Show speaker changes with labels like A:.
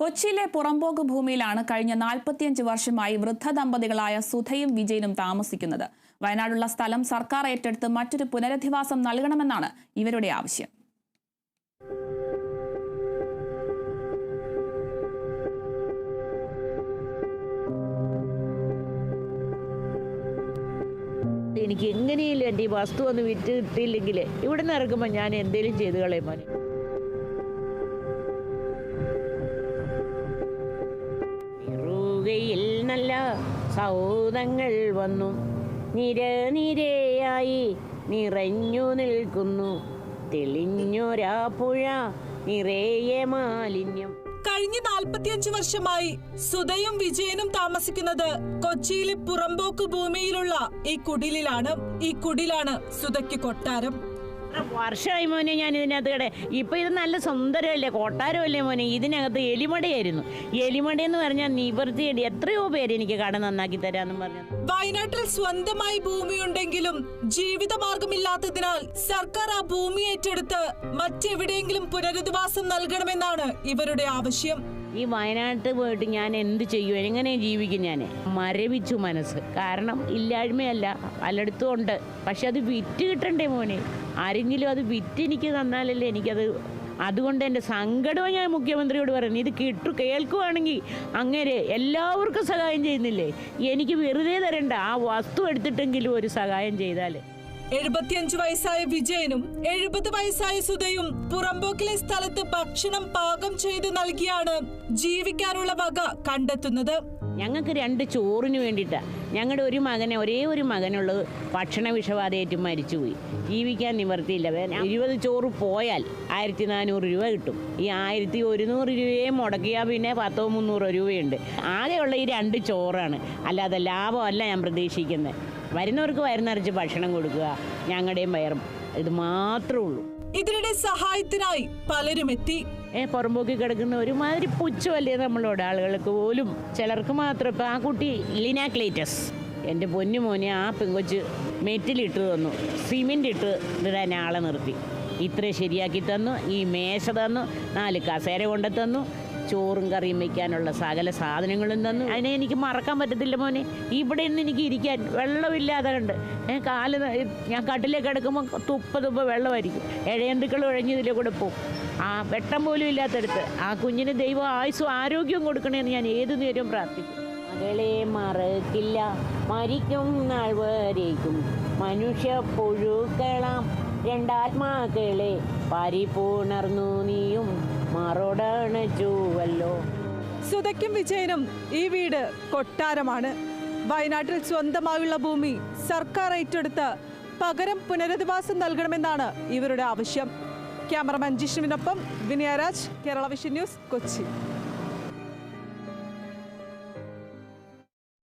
A: കൊച്ചിയിലെ പുറമ്പോക്ക് ഭൂമിയിലാണ് കഴിഞ്ഞ നാൽപ്പത്തിയഞ്ച് വർഷമായി വൃദ്ധ ദമ്പതികളായ സുധയും വിജയനും താമസിക്കുന്നത്. വയനാടുള്ള സ്ഥലം സർക്കാർ ഏറ്റെടുത്ത് മറ്റൊരു പുനരധിവാസം നൽകണമെന്നാണ് ഇവരുടെ ആവശ്യം.
B: എനിക്ക് എങ്ങനെയില്ല എന്റെ ഈ വസ്തു ഒന്ന് വിറ്റ് കിട്ടിയില്ലെങ്കിൽ ഇവിടെ നിന്ന് ഇറങ്ങുമ്പോൾ ഞാൻ എന്തെങ്കിലും ചെയ്ത് കളയും മോനെ. നിറുകയിൽ നല്ല സൗദങ്ങൾ വന്നു. നിരനിരയായി നിറഞ്ഞു നിൽക്കുന്നു. തെളിഞ്ഞൊരാ പുഴ നിറയെ മാലിന്യം.
C: കഴിഞ്ഞ നാൽപ്പത്തിയഞ്ച് വർഷമായി സുധയും വിജയനും താമസിക്കുന്നത് കൊച്ചിയിലെ പുറമ്പോക്ക് ഭൂമിയിലുള്ള ഈ കുടിലിലാണ്. ഈ കുടിലാണ് സുധയ്ക്ക് കൊട്ടാരം.
B: വർഷമായി മോനെ ഞാൻ ഇതിനകത്ത് കട ഇപ്പൊ ഇത് നല്ല സുന്ദരമല്ലേ കൊട്ടാരമല്ലേ മോനെ? ഇതിനകത്ത് എലിമടയായിരുന്നു. എലിമട എന്ന് പറഞ്ഞാൽ നിവർത്തിയടി എത്രയോ പേര് എനിക്ക് കട നന്നാക്കി തരാന്ന് പറഞ്ഞു.
C: വയനാട്ടിൽ സ്വന്തമായി ഭൂമിയുണ്ടെങ്കിലും ജീവിതമാർഗമില്ലാത്തതിനാൽ സർക്കാർ ആ ഭൂമി ഏറ്റെടുത്ത് മറ്റെവിടെയെങ്കിലും പുനരധിവാസം നൽകണമെന്നാണ് ഇവരുടെ ആവശ്യം.
B: ഈ വയനാട്ട് പോയിട്ട് ഞാൻ എന്ത് ചെയ്യും? എങ്ങനെ ജീവിക്കും ഞാൻ മരവിച്ചു മനസ്സ്. കാരണം ഇല്ലായ്മയല്ല പലയിടത്തും ഉണ്ട്. പക്ഷെ അത് വിറ്റ് കിട്ടണ്ടേ മോനെ? ആരെങ്കിലും അത് വിറ്റ് എനിക്ക് തന്നാലല്ലേ എനിക്കത് അതുകൊണ്ട് എന്റെ സങ്കടവും ഞാൻ മുഖ്യമന്ത്രിയോട് പറയുന്നു. ഇത് കിട്ടു കേൾക്കുവാണെങ്കിൽ അങ്ങനെ എല്ലാവർക്കും സഹായം ചെയ്യുന്നില്ലേ? എനിക്ക് വെറുതെ തരണ്ട. ആ വസ്തു എടുത്തിട്ടെങ്കിലും ഒരു സഹായം ചെയ്താൽ
C: എഴുപത്തിയഞ്ചു വയസ്സായ വിജയനും എഴുപത് വയസ്സായ സുധയും പുറമ്പോക്കിലെ സ്ഥലത്ത് ഭക്ഷണം പാകം ചെയ്ത് നൽകിയാണ് ജീവിക്കാനുള്ള വക കണ്ടെത്തുന്നത്.
B: ഞങ്ങൾക്ക് രണ്ട് ചോറിന് വേണ്ടിയിട്ടാണ് ഞങ്ങളുടെ ഒരു മകനെ ഒരേ ഒരു മകനുള്ളത് ഭക്ഷണ വിഷബാധയേറ്റ് മരിച്ചുപോയി. ജീവിക്കാൻ നിവർത്തിയില്ല. ഇരുപത് ചോറ് പോയാൽ ആയിരത്തി നാനൂറ് രൂപ കിട്ടും. ഈ ആയിരത്തി ഒരുന്നൂറ് രൂപയെ മുടക്കിയാൽ പിന്നെ പത്തോ മുന്നൂറോ രൂപയുണ്ട്. ആകെയുള്ള ഈ രണ്ട് ചോറാണ്. അല്ലാതെ ലാഭമല്ല ഞാൻ പ്രതീക്ഷിക്കുന്നത്. വരുന്നവർക്ക് വയറുനിറച്ച് ഭക്ഷണം കൊടുക്കുക ഞങ്ങളുടെയും വയറും. ഇത് മാത്രമേ ഉള്ളൂ.
C: ഇതിനിടെ സഹായത്തിനായി പലരും എത്തി
B: പുറമ്പോക്കി കിടക്കുന്ന ഒരുമാതിരി പുച്ഛമല്ലേ നമ്മളോട് ആളുകൾക്ക് പോലും. ചിലർക്ക് മാത്രം ഇപ്പം ആ കുട്ടി ലിന ക്ലേറ്റസ് എന്റെ പൊന്നു മോനെ ആ പെങ്കൊച്ച് മെറ്റിലിട്ട് തന്നു സിമെന്റ് ഇട്ട് ഇടാൻ ആളെ നിർത്തി. ഇത്ര ശരിയാക്കി തന്നു ഈ മേശ തന്നു നാല് കസേര കൊണ്ടു തന്നു ചോറും കറിയും വയ്ക്കാനുള്ള സകല സാധനങ്ങളും തന്നു. അതിനെ എനിക്ക് മറക്കാൻ പറ്റത്തില്ല മോനെ. ഇവിടെ നിന്ന് എനിക്ക് ഇരിക്കാൻ വെള്ളമില്ലാതെ കണ്ട് ഞാൻ കാൽ ഞാൻ കട്ടിലേക്ക് കിടക്കുമ്പോൾ തുപ്പ തുപ്പ വെള്ളമായിരിക്കും. ഇഴയന്തുക്കൾ ഒഴഞ്ഞ് ഇതിലെ കൂടെ പോകും ആ വെട്ടം പോലും ഇല്ലാത്തടുത്ത് ആ കുഞ്ഞിന് ദൈവം ആയുസ്സും ആരോഗ്യവും കൊടുക്കണേന്ന് ഞാൻ ഏതു നേരവും പ്രാർത്ഥിക്കും. മകളെ മറക്കില്ല. മരിക്കും നാൾ വരേക്കും. മനുഷ്യ പുഴുക്കളാം. രണ്ടാത്മാക്കളെ പരിപൂണർന്നു നീയും. മറോടണച്ചുവല്ലോ
C: സുതയ്ക്കും വിജയനും ഈ വീട് കൊട്ടാരമാണ്. വയനാട്ടിൽ സ്വന്തമായുള്ള ഭൂമി സർക്കാർ ഏറ്റെടുത്ത് പകരം പുനരധിവാസം നൽകണമെന്നാണ് ഇവരുടെ ആവശ്യം. ക്യാമറമാൻ ജിഷ്ണുവിനൊപ്പം വിനയരാജ് കേരള വിഷൻ ന്യൂസ് കൊച്ചി.